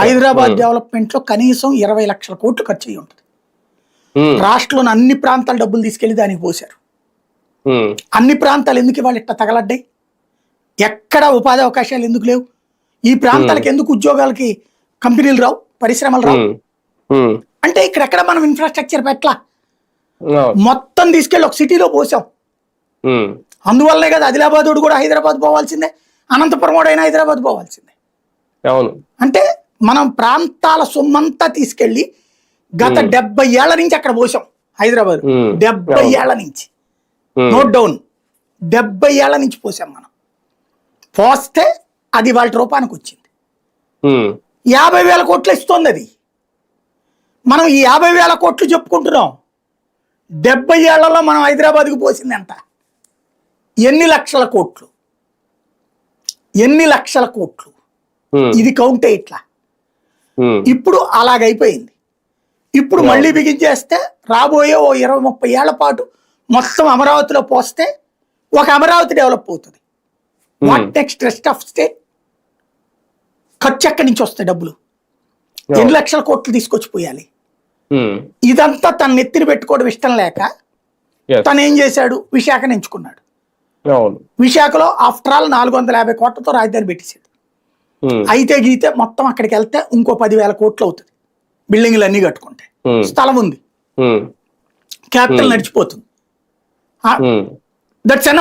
హైదరాబాద్ డెవలప్మెంట్లో కనీసం ఇరవై లక్షల కోట్లు ఖర్చు అయ్యి ఉంటుంది రాష్ట్రంలోని అన్ని ప్రాంతాల డబ్బులు తీసుకెళ్ళి దానికి పోశారు. అన్ని ప్రాంతాలు ఎందుకు ఇవాళ ఇట్లా తగలడ్డాయి? ఎక్కడ ఉపాధి అవకాశాలు ఎందుకు లేవు? ఈ ప్రాంతాలకు ఎందుకు ఉద్యోగాలకి కంపెనీలు రావు పరిశ్రమలు రావు? అంటే ఇక్కడెక్కడ మనం ఇన్ఫ్రాస్ట్రక్చర్ పెట్టలా? మొత్తం తీసుకెళ్ళి ఒక సిటీలో పోసాం. అందువల్లనే కదా ఆదిలాబాద్ కూడా హైదరాబాద్ పోవాల్సిందే అనంతపురం కూడా అయినా హైదరాబాద్ పోవాల్సిందే. అవును. అంటే మనం ప్రాంతాల సొమ్మంతా తీసుకెళ్ళి గత డెబ్బై ఏళ్ళ నుంచి అక్కడ పోసాం హైదరాబాద్. డెబ్బై ఏళ్ళ నుంచి. Note down. డెబ్బై ఏళ్ళ నుంచి పోసాం మనం. పోస్తే అది వాళ్ళ రూపానికి వచ్చింది. యాభై వేల కోట్లు ఇస్తోంది అది. మనం ఈ యాభై వేల కోట్లు చెప్పుకుంటున్నాం. డెబ్బై ఏళ్ళలో మనం హైదరాబాద్కి పోసింది ఎంత ఎన్ని లక్షల కోట్లు? ఎన్ని లక్షల కోట్లు? ఇది కౌంటే ఇట్లా. ఇప్పుడు అలాగైపోయింది. ఇప్పుడు మళ్ళీ బిగించేస్తే రాబోయే ఓ ఇరవై ముప్పై ఏళ్ళ పాటు మొత్తం అమరావతిలో పోస్తే ఒక అమరావతి డెవలప్ అవుతుంది. What next rest of state ఖర్చు ఎక్కడి నుంచి వస్తాయి డబ్బులు? ఎన్ని లక్షల కోట్లు తీసుకొచ్చి పోయాలి ఇదంతా తన నెత్తిన పెట్టుకోవడం ఇష్టం లేక తను ఏం చేశాడు? విశాఖను ఎంచుకున్నాడు విశాఖలో ఆఫ్టర్ ఆల్ నాలుగు వందల యాభై కోట్లతో రాజధాని పెట్టేశాడు. అయితే గీతే మొత్తం అక్కడికి వెళ్తే ఇంకో పదివేల కోట్లు అవుతుంది. బిల్డింగ్లు అన్నీ కట్టుకుంటే. ఉమ్, స్థలం ఉంది. క్యాపిటల్ నడిచిపోతుంది. ఉమ్. That's N